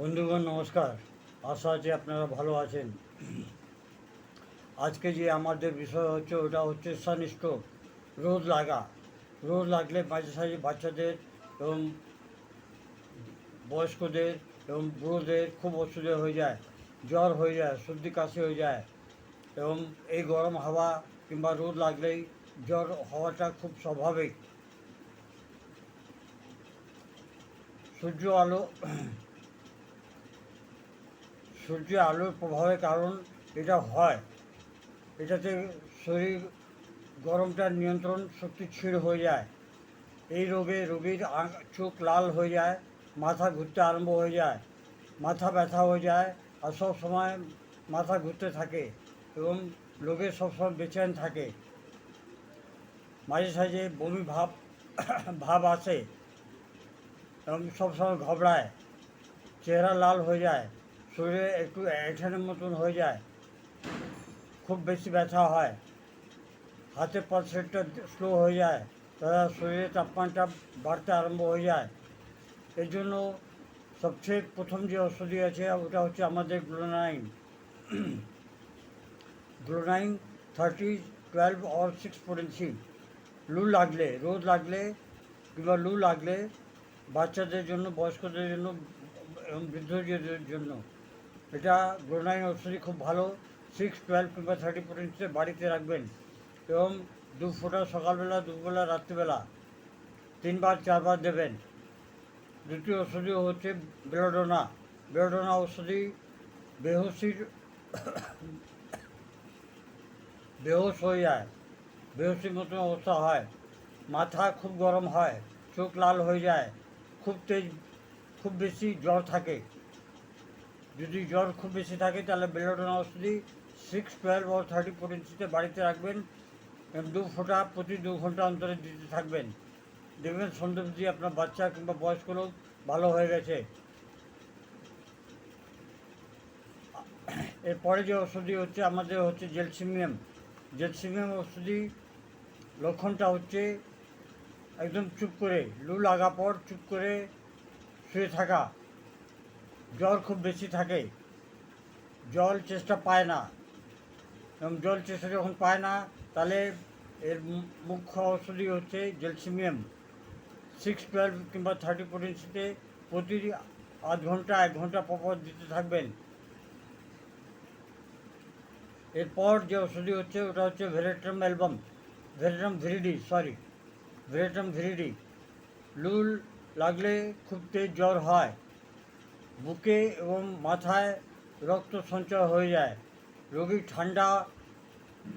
বন্ধুগণ, নমস্কার। আশা আছে আপনারা ভালো আছেন। আজকে যে আমাদের বিষয় হচ্ছে, ওটা হচ্ছে সানস্ট্রোক রোদ লাগা। রোদ লাগলে মাঝে সাঝে বাচ্চাদের এবং বয়স্কদের এবং বুড়োদের খুব অসুবিধা হয়ে যায়, জ্বর হয়ে যায়, সর্দি কাশি হয়ে যায় এবং এই গরম হাওয়া কিংবা রোদ লাগলেই জ্বর হওয়াটা খুব স্বাভাবিক। সূর্য আলো সূর্য আলোর প্রভাবের কারণ এটা হয়। এটাতে শরীর গরমটার নিয়ন্ত্রণ শক্তি ক্ষীণ হয়ে যায়। এই রোগে রোগীর চোখ লাল হয়ে যায়, মাথা ঘুরতে আরম্ভ হয়ে যায়, মাথা ব্যথা হয়ে যায় আর সব সময় মাথা ঘুরতে থাকে এবং লোকের সবসময় বেচেন থাকে। মাঝে সাঝে বমি ভাব ভাব আসে এবং সবসময় ঘবড়ায়, চেহারা লাল হয়ে যায়। শরীরে একটু অ্যাকশনের মতন হয়ে যায়, খুব বেশি ব্যথা হয়, হাতে পালসেটটা স্লো হয়ে যায়, তারা শরীরে তাপমানটা বাড়তে আরম্ভ হয়ে যায়। এই জন্য সবচেয়ে প্রথম যে ওষুধি আছে, ওটা হচ্ছে আমাদের Glonoine. Glonoine thirty, twelve or six potency লু লাগলে, রোদ লাগলে কিংবা লু লাগলে বাচ্চাদের জন্য, বয়স্কদের জন্য এবং বৃদ্ধদের জন্য এটা গ্লোনাইন ওষুধই খুব ভালো। সিক্স টুয়েলভ কিংবা থার্টি পটেন্সিতে বাড়িতে রাখবেন। এবং দু ফোঁটা সকালবেলা দুবেলা রাত্রিবেলা তিনবার, চারবার দেবেন। দ্বিতীয় ওষুধি হচ্ছে বেলোডোনা বেলোডোনা ওষুধি বেহসির বেহোশ হয়ে যায়। বেহসির মতন অবস্থা হয়। মাথা খুব গরম হয়, চোখ লাল হয়ে যায়। খুব তেজ, খুব বেশি জ্বর থাকে। যদি জ্বর খুব বেশি থাকে, তাহলে বেলোডোনা ওষুধি সিক্স টুয়েলভ ও থার্টি ফোর পটেন্সিতে বাড়িতে রাখবেন। দু ফোঁটা, প্রতি দু ঘণ্টা অন্তরে দিতে থাকবেন। দেখবেন সন্ধ্যে অবধি আপনার বাচ্চা কিংবা বয়স্ক লোক ভালো হয়ে গেছে। এরপরে যে ওষুধি হচ্ছে, আমাদের হচ্ছে জেলসিমিয়াম। জেলসিমিয়াম ওষুধি লক্ষণটা হচ্ছে একদম চুপ করে, লু লাগা পর চুপ করে শুয়ে থাকা। জ্বর খুব বেশি থাকে। জল চেষ্টা পায় না। এবং জল চেষ্টা যখন পায় না, তাহলে এর মুখ্য ওষুধই হচ্ছে জেলসিমিয়াম। সিক্স টুয়েলভ কিংবা থার্টি পটেন্সিতে প্রতি আধ ঘণ্টা, এক ঘণ্টা পর পর দিতে থাকবেন। এরপর যে ওষুধি হচ্ছে, ওটা হচ্ছে veratrum album veratrum viride sorry veratrum viride লুল লাগলে খুব তেজ জ্বর হয়। বুকে এবং মাথায় রক্ত সঞ্চয় হয়ে যায়। রোগী ঠান্ডা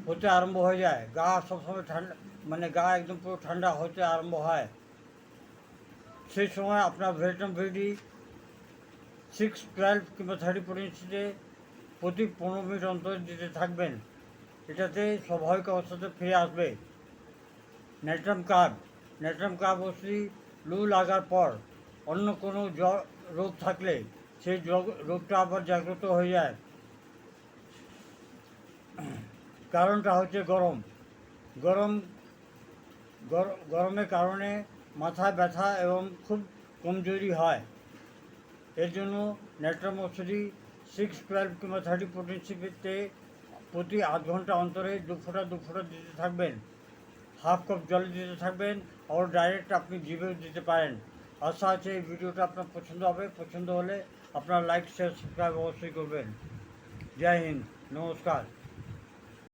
হতে আরম্ভ হয়ে যায়। গা সবসময় ঠান্ডা মানে গা একদম পুরো ঠান্ডা হতে আরম্ভ হয়। সেই সময় আপনার ভেরিটাম ভিডি সিক্স টুয়েলভ কিংবা থার্টি পটেন্সিতে প্রতি পনেরো মিনিট অন্তর দিতে থাকবেন। এটাতে স্বাভাবিক অবস্থাতে ফিরে আসবে। নেট্রাম কার্ব নেট্রাম কার্ব ওষুধি লু লাগার পর অন্য কোনো জ্বর রোগ থাকলে সেই রোগটা আবার জাগ্রত হয়ে যায়। কারণটা হচ্ছে গরম। গরম গরমের কারণে মাথা ব্যথা এবং খুব কমজোরি হয়। এর জন্য নেট্রাম ওষুধি সিক্স টুয়েলভ কিংবা থার্টি পটেন্সিতে প্রতি আধ ঘণ্টা অন্তরে দু ফোঁটা দু ফোঁটা দিতে থাকবেন। হাফ কাপ জল দিতে থাকবেন আর ডাইরেক্ট আপনি জিভেও দিতে পারেন। আশা আছে এই ভিডিওটা আপনার পছন্দ হবে পছন্দ হলে আপনার লাইক শেয়ার সাবস্ক্রাইব অবশ্যই করবেন জয় হিন্দ নমস্কার